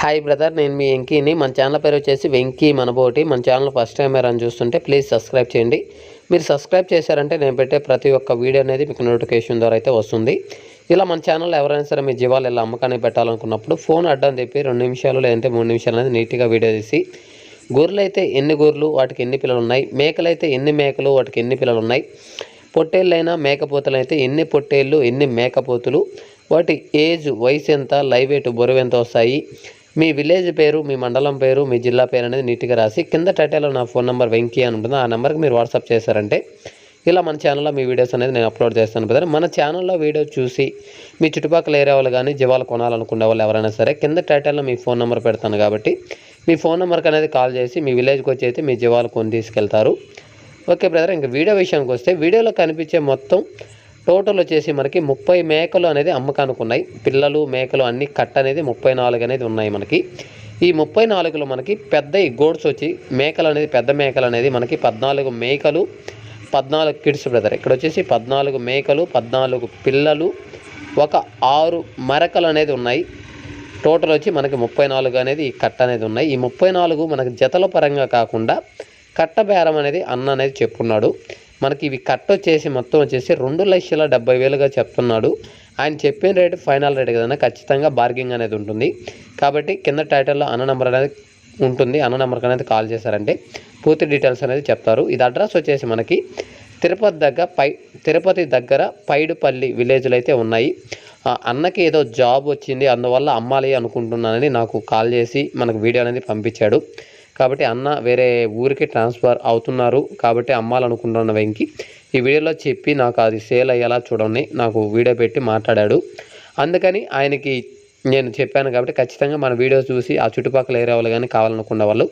Hi brother నేను మీ వెంకీని. మన channel పేరు వచ్చేసి వెంకీ మనబోటి. మన ఛానల్ ఫస్ట్ టైం అని చూస్తుంటే ప్లీజ్ సబ్స్క్రైబ్ చేయండి. మీరు సబ్స్క్రైబ్ చేశారంటే నేను పెట్టే ప్రతి ఒక్క వీడియో అనేది మీకు నోటిఫికేషన్ ద్వారా అయితే వస్తుంది. ఇలా మన ఛానల్ ఎవరైనా సరే మీ జీవాలు ఇలా అమ్మకానికి పెట్టాలనుకున్నప్పుడు ఫోన్ అడ్డం చెప్పి రెండు నిమిషాలు లేదంటే మూడు నిమిషాలు అనేది నీట్గా వీడియో తీసి గొర్రెలు అయితే ఎన్ని గొర్రెలు వాటికి ఎన్ని పిల్లలు ఉన్నాయి? మేకలు అయితే ఎన్ని మేకలు వాటికి ఎన్ని పిల్లలు ఉన్నాయి? పొట్టేళ్ళైనా మేకపోతులు అయితే ఎన్ని పొట్టేళ్ళు ఎన్ని మేకపోతులు? వాటి ఏజ్ వయసు ఎంత లైవ్ వెయిట్ బరువు ఎంత వస్తాయి? మీ విలేజ్ పేరు మీ మండలం పేరు మీ జిల్లా పేరు అనేది నీట్గా రాసి కింద టైటిల్లో నా ఫోన్ నెంబర్ వెంకీ అని ఉంటుంది. ఆ నెంబర్కి మీరు వాట్సాప్ చేశారంటే ఇలా మన ఛానల్లో మీ వీడియోస్ అనేది నేను అప్లోడ్ చేస్తాను బ్రదర్. మన ఛానల్లో వీడియో చూసి మీ చుట్టుపక్కల ఏరియా వాళ్ళు కానీ జీవాలు కొనాలనుకునే వాళ్ళు ఎవరైనా సరే కింద టైటిల్లో మీ ఫోన్ నెంబర్ పెడతాను కాబట్టి మీ ఫోన్ నెంబర్కి అనేది కాల్ చేసి మీ విలేజ్కి వచ్చి అయితే మీ జీవాలు కొని తీసుకెళ్తారు. ఓకే బ్రదర్ ఇంకా వీడియో విషయానికి వస్తే వీడియోలో కనిపించే మొత్తం టోటల్ వచ్చేసి మనకి ముప్పై మేకలు అనేది అమ్మకానికి ఉన్నాయి పిల్లలు మేకలు అన్ని కట్ అనేది ముప్పై నాలుగు అనేది ఉన్నాయి మనకి. ఈ ముప్పై నాలుగులో మనకి పెద్ద ఈ గోడ్స్ వచ్చి మేకలు అనేది పెద్ద మేకలు అనేది మనకి పద్నాలుగు మేకలు పద్నాలుగు కిడ్స్ బ్రదర్. ఇక్కడ వచ్చేసి పద్నాలుగు మేకలు పద్నాలుగు పిల్లలు ఒక ఆరు మరకలు అనేది ఉన్నాయి. టోటల్ వచ్చి మనకి ముప్పై నాలుగు అనేది ఈ కట్ట అనేది ఉన్నాయి. ఈ ముప్పై నాలుగు మనకి జతల పరంగా కాకుండా కట్ట బేరం అనేది అన్న అనేది చెప్పున్నాడు. మనకి ఇవి కట్ వచ్చేసి మొత్తం వచ్చేసి రెండు లక్షల డెబ్బై వేలుగా చెప్తున్నాడు. ఆయన చెప్పిన రేటు ఫైనల్ రేట్ కదన్నా ఖచ్చితంగా బార్గింగ్ అనేది ఉంటుంది. కాబట్టి కింద టైటిల్లో అన్న నెంబర్ అనేది ఉంటుంది. అన్న నెంబర్కి అనేది కాల్ చేశారంటే పూర్తి డీటెయిల్స్ అనేది చెప్తారు. ఇది అడ్రస్ వచ్చేసి మనకి తిరుపతి దగ్గర పై తిరుపతి దగ్గర పైడుపల్లి విలేజ్లు అయితే ఉన్నాయి. ఆ అన్నకి ఏదో జాబ్ వచ్చింది. అందువల్ల అమ్మాలి అనుకుంటున్నానని నాకు కాల్ చేసి మనకు వీడియో అనేది పంపించాడు. కాబట్టి అన్న వేరే ఊరికి ట్రాన్స్ఫర్ అవుతున్నారు కాబట్టి అమ్మాలనుకుంటున్న వెంకి ఈ వీడియోలో చెప్పి నాకు అది సేల్ అయ్యేలా చూడండి. నాకు వీడియో పెట్టి మాట్లాడాడు. అందుకని ఆయనకి నేను చెప్పాను కాబట్టి ఖచ్చితంగా మన వీడియో చూసి ఆ చుట్టుపక్కల ఏరియా వాళ్ళు కానీ కావాలనుకున్న వాళ్ళు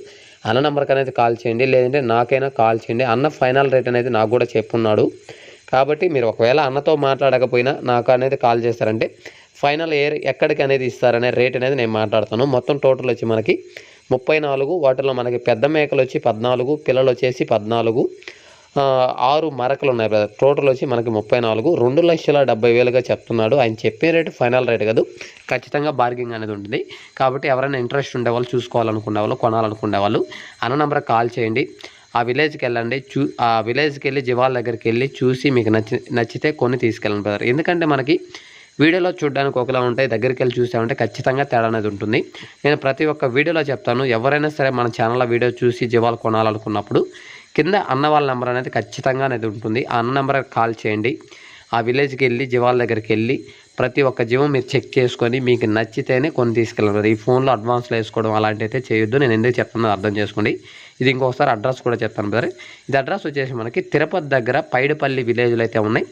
అన్న నెంబర్కి అనేది కాల్ చేయండి. లేదంటే నాకైనా కాల్ చేయండి. అన్న ఫైనల్ రేట్ అనేది నాకు కూడా చెప్పున్నాడు. కాబట్టి మీరు ఒకవేళ అన్నతో మాట్లాడకపోయినా నాకు అనేది కాల్ చేస్తారంటే ఫైనల్ ఏ ఎక్కడికి అనేది ఇస్తారనే రేట్ అనేది నేను మాట్లాడతాను. మొత్తం టోటల్ వచ్చి మనకి ముప్పై నాలుగు వాటిలో మనకి పెద్ద మేకలు వచ్చి పద్నాలుగు పిల్లలు వచ్చేసి పద్నాలుగు ఆరు మరకలు ఉన్నాయి బ్రదర్. టోటల్ వచ్చి మనకి ముప్పై నాలుగు. రెండు లక్షల డెబ్బై వేలుగా చెప్తున్నాడు. ఆయన చెప్పే రేటు ఫైనల్ రేట్ కాదు. ఖచ్చితంగా బార్గింగ్ అనేది ఉంటుంది. కాబట్టి ఎవరైనా ఇంట్రెస్ట్ ఉండే వాళ్ళు చూసుకోవాలనుకునే వాళ్ళు కొనాలనుకునే వాళ్ళు అన్న నెంబర్కి కాల్ చేయండి. ఆ విలేజ్కి వెళ్ళండి. చూ ఆ విలేజ్కి వెళ్ళి జీవాల దగ్గరికి వెళ్ళి చూసి మీకు నచ్చి నచ్చితే కొన్ని తీసుకెళ్ళండి బ్రదర్. ఎందుకంటే మనకి వీడియోలో చూడడానికి ఒకలా ఉంటాయి దగ్గరికి వెళ్ళి చూసామంటే ఖచ్చితంగా తేడా అనేది ఉంటుంది. నేను ప్రతి ఒక్క వీడియోలో చెప్తాను ఎవరైనా సరే మన ఛానల్లో వీడియో చూసి జీవాలు కొనాలనుకున్నప్పుడు కింద అన్న వాళ్ళ నెంబర్ అనేది ఖచ్చితంగా అనేది ఉంటుంది. ఆ అన్న నెంబర్ కాల్ చేయండి. ఆ విలేజ్కి వెళ్ళి జీవాల దగ్గరికి వెళ్ళి ప్రతి ఒక్క జీవం మీరు చెక్ చేసుకొని మీకు నచ్చితేనే కొన్ని తీసుకెళ్ళారు ఈ ఫోన్లో అడ్వాన్స్లో వేసుకోవడం అలాంటి అయితే చేయొద్దు. నేను ఎందుకు చెప్తున్నాను అర్థం చేసుకోండి. ఇది ఇంకొకసారి అడ్రస్ కూడా చెప్తాను బ్రదర్. ఇది అడ్రస్ వచ్చేసి మనకి తిరుపతి దగ్గర పైడిపల్లి విలేజ్లు అయితే ఉన్నాయి.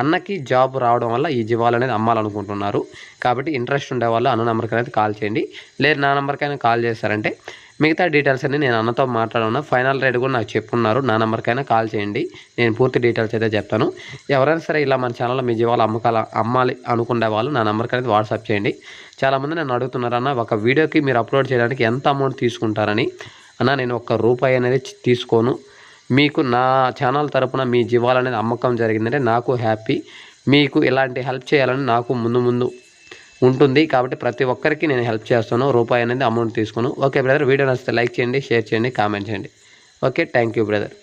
అన్నకి జాబ్ రావడం వల్ల ఈ జీవాలు అనేది అమ్మాలనుకుంటున్నారు. కాబట్టి ఇంట్రెస్ట్ ఉండే వాళ్ళు అన్న నెంబర్కి అనేది కాల్ చేయండి. లేదు నా నెంబర్కైనా కాల్ చేస్తారంటే మిగతా డీటెయిల్స్ అన్ని నేను అన్నతో మాట్లాడున్నా ఫైనల్ రేట్ కూడా నాకు చెప్పున్నారు. నా నెంబర్కైనా కాల్ చేయండి. నేను పూర్తి డీటెయిల్స్ అయితే చెప్తాను. ఎవరైనా సరే ఇలా మన ఛానల్లో మీ జీవాలు అమ్మకాల అమ్మాలి అనుకునే వాళ్ళు నా నెంబర్కి అనేది వాట్సాప్ చేయండి. చాలామంది నన్ను అడుగుతున్నారన్న ఒక వీడియోకి మీరు అప్లోడ్ చేయడానికి ఎంత అమౌంట్ తీసుకుంటారని. అన్న నేను ఒక్క రూపాయి అనేది తీసుకోను. మీకు నా ఛానల్ తరపున మీ జీవాలు అనేది అమ్మకం జరిగిందంటే నాకు హ్యాపీ. మీకు ఇలాంటి హెల్ప్ చేయాలని నాకు ముందు ముందు ఉంటుంది. కాబట్టి ప్రతి ఒక్కరికి నేను హెల్ప్ చేస్తాను. రూపాయి అనేది అమౌంట్ తీసుకోను. ఓకే బ్రదర్ వీడియో నచ్చితే లైక్ చేయండి షేర్ చేయండి కామెంట్ చేయండి. Okay thank you brother.